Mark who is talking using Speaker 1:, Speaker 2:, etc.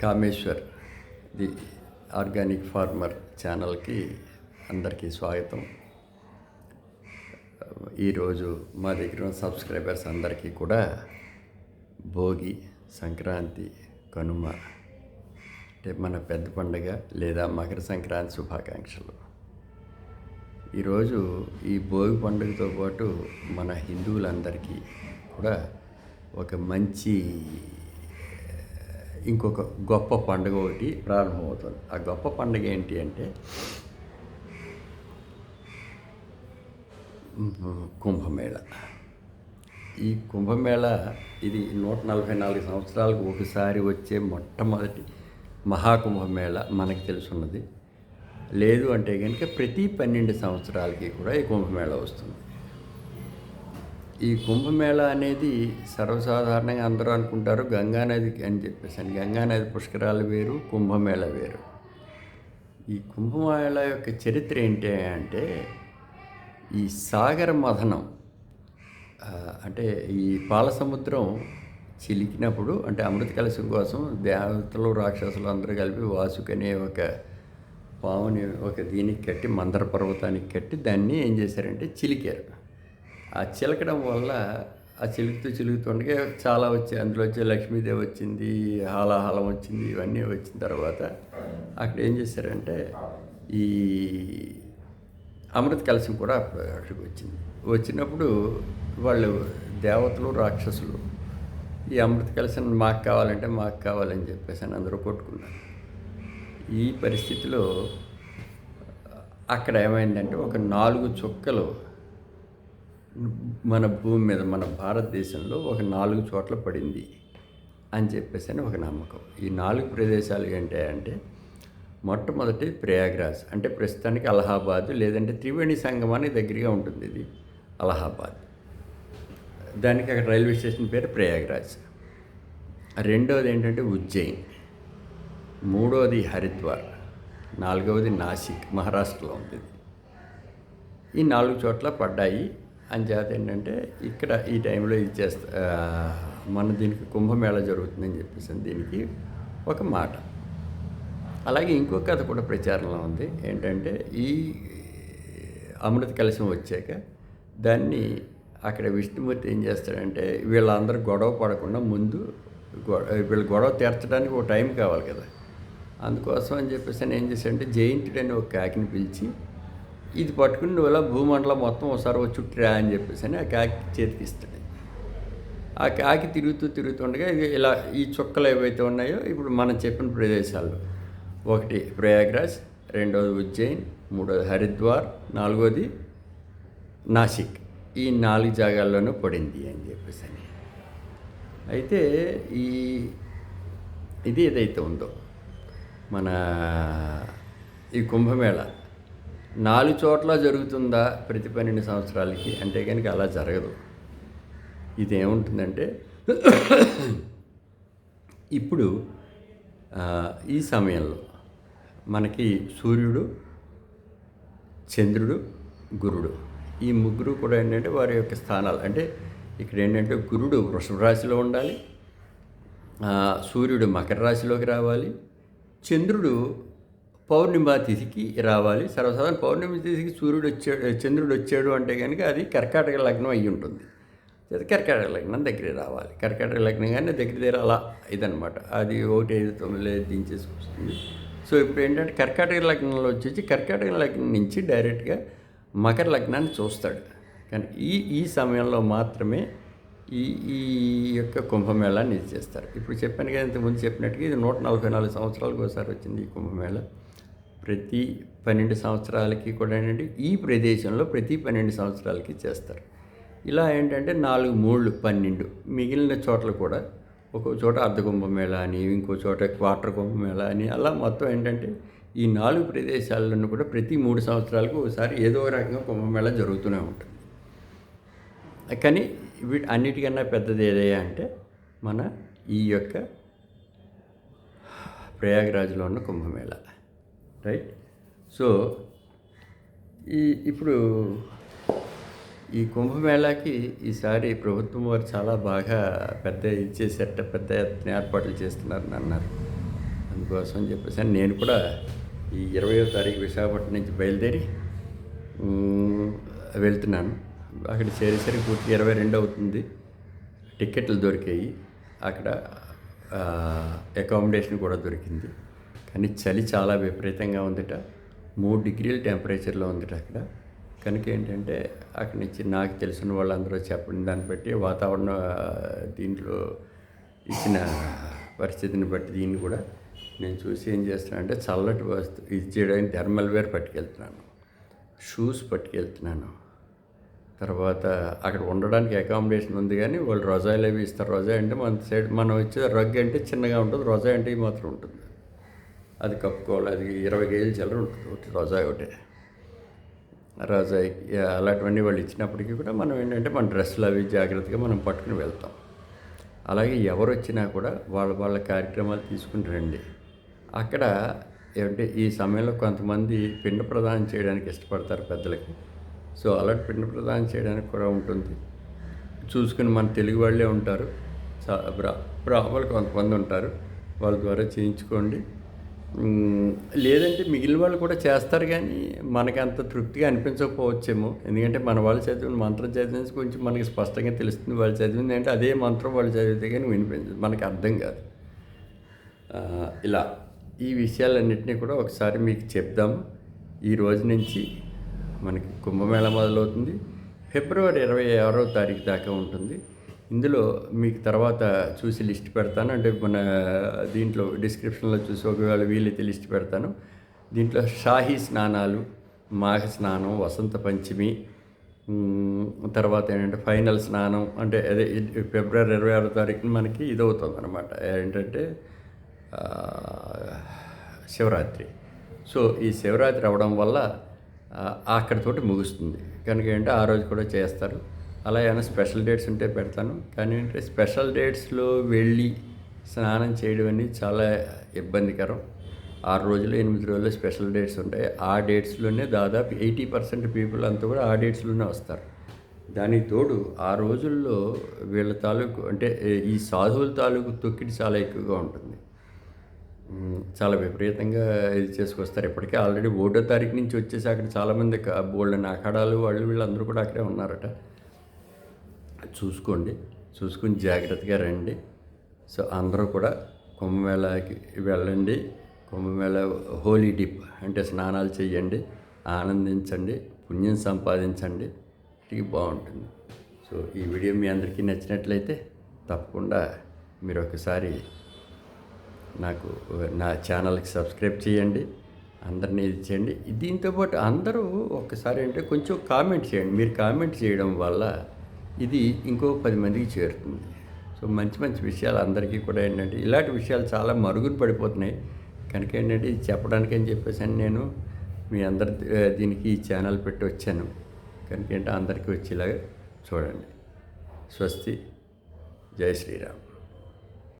Speaker 1: Kameshwar the organic farmer ఛానల్కి అందరికీ స్వాగతం. ఈరోజు మా దగ్గర ఉన్న సబ్స్క్రైబర్స్ అందరికీ కూడా భోగి సంక్రాంతి కనుమ అంటే మన పెద్ద పండుగ లేదా మకర సంక్రాంతి శుభాకాంక్షలు. ఈరోజు ఈ భోగి పండుగతో పాటు మన హిందువులందరికీ కూడా ఒక మంచి ఇంకొక గొప్ప పండుగ ఒకటి ప్రారంభమవుతుంది. ఆ గొప్ప పండుగ ఏంటి అంటే కుంభమేళ. ఈ కుంభమేళ ఇది నూట నలభై నాలుగు సంవత్సరాలకు ఒకసారి వచ్చే మొట్టమొదటి మహాకుంభమేళ మనకి తెలుసున్నది. లేదు అంటే కనుక ప్రతి పన్నెండు సంవత్సరాలకి కూడా ఈ కుంభమేళ వస్తుంది. ఈ కుంభమేళ అనేది సర్వసాధారణంగా అందరూ అనుకుంటారు గంగానది అని చెప్పేసి అని గంగానది పుష్కరాలు వేరు కుంభమేళ వేరు. ఈ కుంభమేళ యొక్క చరిత్ర ఏంటి అంటే ఈ సాగర మథనం అంటే ఈ పాలసముద్రం చిలికినప్పుడు అంటే అమృత కలశం కోసం దేవతలు రాక్షసులు అందరూ కలిపి వాసుకనే ఒక పాముని ఒక దీనికి కట్టి మందర పర్వతానికి కట్టి దాన్ని ఏం చేశారంటే చిలికారు. ఆ చిలకడం వల్ల ఆ చిలుకుతూ చిలుకుతుండగా చాలా వచ్చాయి. అందులో వచ్చే లక్ష్మీదేవి వచ్చింది హాలాహలం వచ్చింది ఇవన్నీ వచ్చిన తర్వాత అక్కడ ఏం చేశారంటే ఈ అమృత కలశం కూడా అప్పుడు అక్కడికి వచ్చింది. వచ్చినప్పుడు వాళ్ళు దేవతలు రాక్షసులు ఈ అమృత కలశం మాకు కావాలంటే మాకు కావాలని చెప్పేసి అని అందరూ కొట్టుకున్నారు. ఈ పరిస్థితిలో అక్కడ ఏమైందంటే ఒక నాలుగు చుక్కలు మన భూమి మీద మన భారతదేశంలో ఒక నాలుగు చోట్ల పడింది అని చెప్పేసి అని ఒక నమ్మకం. ఈ నాలుగు ప్రదేశాలు ఏంటి అంటే మొట్టమొదటి ప్రయాగ్రాజ్ అంటే ప్రస్తుతానికి అలహాబాద్ లేదంటే త్రివేణి సంగమానికి దగ్గరగా ఉంటుంది ఇది అలహాబాద్. దానికి అక్కడ రైల్వే స్టేషన్ పేరు ప్రయాగ్రాజ్. రెండవది ఏంటంటే ఉజ్జయిన్ మూడవది హరిద్వార్ నాలుగవది నాసిక్ మహారాష్ట్రలో ఉంది ఈ నాలుగు చోట్ల పడ్డాయి అని చేత ఏంటంటే ఇక్కడ ఈ టైంలో ఇది చేస్తా మన దీనికి కుంభమేళ జరుగుతుందని చెప్పేసి దీనికి ఒక మాట. అలాగే ఇంకో కథ కూడా ప్రచారంలో ఉంది. ఏంటంటే ఈ అమృత కలశం వచ్చాక దాన్ని అక్కడ విష్ణుమూర్తి ఏం చేస్తాడంటే వీళ్ళందరూ గొడవ పడకుండా ముందు వీళ్ళు గొడవ తీర్చడానికి ఒక టైం కావాలి కదా. అందుకోసం అని చెప్పేసి ఆయన ఏం చేశాడంటే జయంతుడని ఒక కాకిని పిలిచి ఇది పట్టుకుని నువ్వు ఇలా భూమండలం మొత్తం ఒకసారి వచ్చి చుట్టిరా అని చెప్పేసి అని ఆ కాకి చేతికి ఇస్తాడు. ఆ కాకి తిరుగుతూ తిరుగుతుండగా ఇది ఇలా ఈ చుక్కలు ఏవైతే ఉన్నాయో ఇప్పుడు మనం చెప్పిన ప్రదేశాలు ఒకటి ప్రయాగ్రాజ్ రెండవది ఉజ్జయిన్ మూడోది హరిద్వార్ నాలుగోది నాసిక్. ఈ నాలుగు జాగాల్లోనూ పడింది అని చెప్పేసి అని. అయితే ఈ ఇది ఏదైతే ఉందో మన ఈ కుంభమేళ నాలుగు చోట్ల జరుగుతుందా ప్రతి పన్నెండు సంవత్సరాలకి? అంటే కనుక అలా జరగదు. ఇది ఏముంటుందంటే ఇప్పుడు ఈ సమయంలో మనకి సూర్యుడు చంద్రుడు గురుడు. ఈ ముగ్గురు కూడా ఏంటంటే వారి యొక్క స్థానాలు. అంటే ఇక్కడ ఏంటంటే గురుడు వృషభ రాశిలో ఉండాలి సూర్యుడు మకర రాశిలోకి రావాలి చంద్రుడు పౌర్ణిమ తిథికి రావాలి. సర్వసాధారణ పౌర్ణమి తిథికి సూర్యుడు వచ్చాడు చంద్రుడు వచ్చాడు అంటే కనుక అది కర్కాటక లగ్నం అయి ఉంటుంది. కర్కాటక లగ్నం దగ్గరే రావాలి. కర్కాటక లగ్నం కానీ దగ్గర దగ్గర అలా ఇదనమాట అది ఒకటి ఐదు తొమ్మిది దించేసి వస్తుంది సో ఇప్పుడు ఏంటంటే కర్కాటక లగ్నంలో వచ్చేసి కర్కాటక లగ్నం నుంచి డైరెక్ట్గా మకర లగ్నాన్ని చూస్తాడు. కానీ ఈ ఈ సమయంలో మాత్రమే ఈ ఈ యొక్క కుంభమేళాన్ని ఇది చేస్తారు. ఇప్పుడు చెప్పాను కదా ఇంతకుముందు చెప్పినట్టుగా ఇది నూట నలభై నాలుగు సంవత్సరాలకు ఒకసారి వచ్చింది ఈ కుంభమేళ. ప్రతి పన్నెండు సంవత్సరాలకి కూడా ఏంటంటే ఈ ప్రదేశంలో ప్రతి పన్నెండు సంవత్సరాలకి చేస్తారు. ఇలా ఏంటంటే నాలుగు మూళ్ళు పన్నెండు మిగిలిన చోట్ల కూడా ఒక్కో చోట అర్ధ కుంభమేళ అని ఇంకో చోట క్వార్టర్ కుంభమేళ అని అలా మొత్తం ఏంటంటే ఈ నాలుగు ప్రదేశాలను కూడా ప్రతి మూడు సంవత్సరాలకు ఒకసారి ఏదో రకంగా కుంభమేళ జరుగుతూనే ఉంటుంది. కానీ వీటి అన్నిటికన్నా పెద్దది ఏదయ్యా అంటే మన ఈ యొక్క ప్రయాగరాజ్లో ఉన్న కుంభమేళ. రైట్ సో ఈ ఇప్పుడు ఈ కుంభమేళాకి ఈసారి ప్రభుత్వం వారు చాలా బాగా పెద్ద ఇది పెద్ద ఎత్తున ఏర్పాట్లు చేస్తున్నారని అన్నారు. అందుకోసం అని చెప్పేసి నేను కూడా ఈ ఇరవయో తారీఖు విశాఖపట్నం నుంచి బయలుదేరి వెళ్తున్నాను. అక్కడ చేరేసరికి పూర్తి ఇరవై రెండు అవుతుంది. టికెట్లు దొరికాయి. అక్కడ అకామిడేషన్ కూడా దొరికింది. కానీ చలి చాలా విపరీతంగా ఉందిట. మూడు డిగ్రీల టెంపరేచర్లో ఉందిట అక్కడ. కనుక ఏంటంటే అక్కడి నుంచి నాకు తెలిసిన వాళ్ళందరూ చెప్పిన దాన్ని బట్టి వాతావరణ దీంట్లో ఇచ్చిన పరిస్థితిని బట్టి దీన్ని కూడా నేను చూసి ఏం చేస్తున్నానంటే చల్లటి వస్తు ఇది చేయడానికి థర్మల్ వేర్ పట్టుకెళ్తున్నాను. షూస్ పట్టుకెళ్తున్నాను. తర్వాత అక్కడ ఉండడానికి అకామిడేషన్ ఉంది కానీ వాళ్ళు రొజాయిలు అవి ఇస్తారు. రొజాయి అంటే మన సైడ్ మనం వచ్చే రగ్ అంటే చిన్నగా ఉంటుంది. రొజాయి అంటే ఈ మాత్రం ఉంటుంది. అది కప్పుకోవాలి. అది ఇరవై కేజీలు చిల్లర ఉంటుంది. ఒకటి రొజాయి ఒకటే. రజాయి అలాంటివన్నీ వాళ్ళు ఇచ్చినప్పటికీ కూడా మనం ఏంటంటే మన డ్రెస్సులు అవి జాగ్రత్తగా మనం పట్టుకుని వెళ్తాం. అలాగే ఎవరు వచ్చినా కూడా వాళ్ళ వాళ్ళ కార్యక్రమాలు తీసుకుని రండి. అక్కడ ఏమంటే ఈ సమయంలో కొంతమంది పిండ ప్రదానం చేయడానికి ఇష్టపడతారు పెద్దలకి. సో అలాంటి పిండ ప్రదానం చేయడానికి కూడా ఉంటుంది. చూసుకుని మన తెలుగు వాళ్ళే ఉంటారు. బ్రా బ్రాహ్మలు కొంతమంది ఉంటారు. వాళ్ళ ద్వారా చేయించుకోండి. లేదంటే మిగిలిన వాళ్ళు కూడా చేస్తారు కానీ మనకి అంత తృప్తిగా అనిపించకపోవచ్చేమో. ఎందుకంటే మన వాళ్ళు చదివిన మంత్రం చదివిన కొంచెం మనకి స్పష్టంగా తెలుస్తుంది వాళ్ళు చదివింది అంటే అదే మంత్రం వాళ్ళు చదివితే కానీ వినిపించదు. మనకి అర్థం కాదు. ఇలా ఈ విషయాలన్నింటినీ కూడా ఒకసారి మీకు చెప్దాం. ఈ రోజు నుంచి మనకి కుంభమేళ మొదలవుతుంది. ఫిబ్రవరి ఇరవై ఆరో తారీఖు దాకా ఉంటుంది. ఇందులో మీకు తర్వాత చూసి లిస్ట్ పెడతాను. అంటే మన దీంట్లో డిస్క్రిప్షన్లో చూసి ఒకవేళ వీలైతే లిస్ట్ పెడతాను. దీంట్లో షాహీ స్నానాలు మాఘ స్నానం వసంత పంచమి తర్వాత ఏంటంటే ఫైనల్ స్నానం అంటే అదే ఫిబ్రవరి ఇరవై ఆరో తారీఖున మనకి ఇది అవుతుంది అనమాట ఏంటంటే శివరాత్రి. సో ఈ శివరాత్రి అవడం వల్ల అక్కడితోటి ముగుస్తుంది. కనుక ఏంటంటే ఆ రోజు కూడా చేస్తారు. అలా ఏమైనా స్పెషల్ డేట్స్ ఉంటే పెడతాను. కానీ ఏంటంటే స్పెషల్ డేట్స్లో వెళ్ళి స్నానం చేయడం అనేది చాలా ఇబ్బందికరం. ఆరు రోజులు ఎనిమిది రోజులు స్పెషల్ డేట్స్ ఉంటాయి. ఆ డేట్స్లోనే దాదాపు ఎయిటీ పర్సెంట్ పీపుల్ అంతా కూడా ఆ డేట్స్లోనే వస్తారు. దానికి తోడు ఆ రోజుల్లో వీళ్ళ తాలూకు అంటే ఈ సాధువుల తాలూకు తొక్కిడి చాలా ఎక్కువగా ఉంటుంది. చాలా విపరీతంగా ఇది చేసుకొస్తారు. ఇప్పటికే ఆల్రెడీ ఒకటో తారీఖు నుంచి వచ్చేసి అక్కడ చాలామంది బోల్డ్ అఖాడాలు వాళ్ళు వీళ్ళందరూ కూడా అక్కడే ఉన్నారట. చూసుకోండి. చూసుకుని జాగ్రత్తగా రండి. సో అందరూ కూడా కుంభమేళాకి వెళ్ళండి. కుంభమేళ హోలీ డిప్ అంటే స్నానాలు చేయండి. ఆనందించండి. పుణ్యం సంపాదించండి. ఇది బాగుంటుంది. సో ఈ వీడియో మీ అందరికీ నచ్చినట్లయితే తప్పకుండా మీరు ఒకసారి నాకు నా ఛానల్కి సబ్స్క్రైబ్ చేయండి. అందరినీ ఇది చేయండి. దీంతోపాటు అందరూ ఒక్కసారి అంటే కొంచెం కామెంట్ చేయండి. మీరు కామెంట్ చేయడం వల్ల ఇది ఇంకో పది మందికి చేరుతుంది. సో మంచి మంచి విషయాలు అందరికీ కూడా ఏంటంటే ఇలాంటి విషయాలు చాలా మరుగున పడిపోతున్నాయి. కనుక ఏంటంటే ఇది చెప్పడానికి అని చెప్పేసి నేను మీ అందరి దీనికి ఈ ఛానల్ పెట్టి వచ్చాను. కనుక ఏంటంటే అందరికీ వచ్చేలాగా చూడండి. స్వస్తి. జై శ్రీరామ్.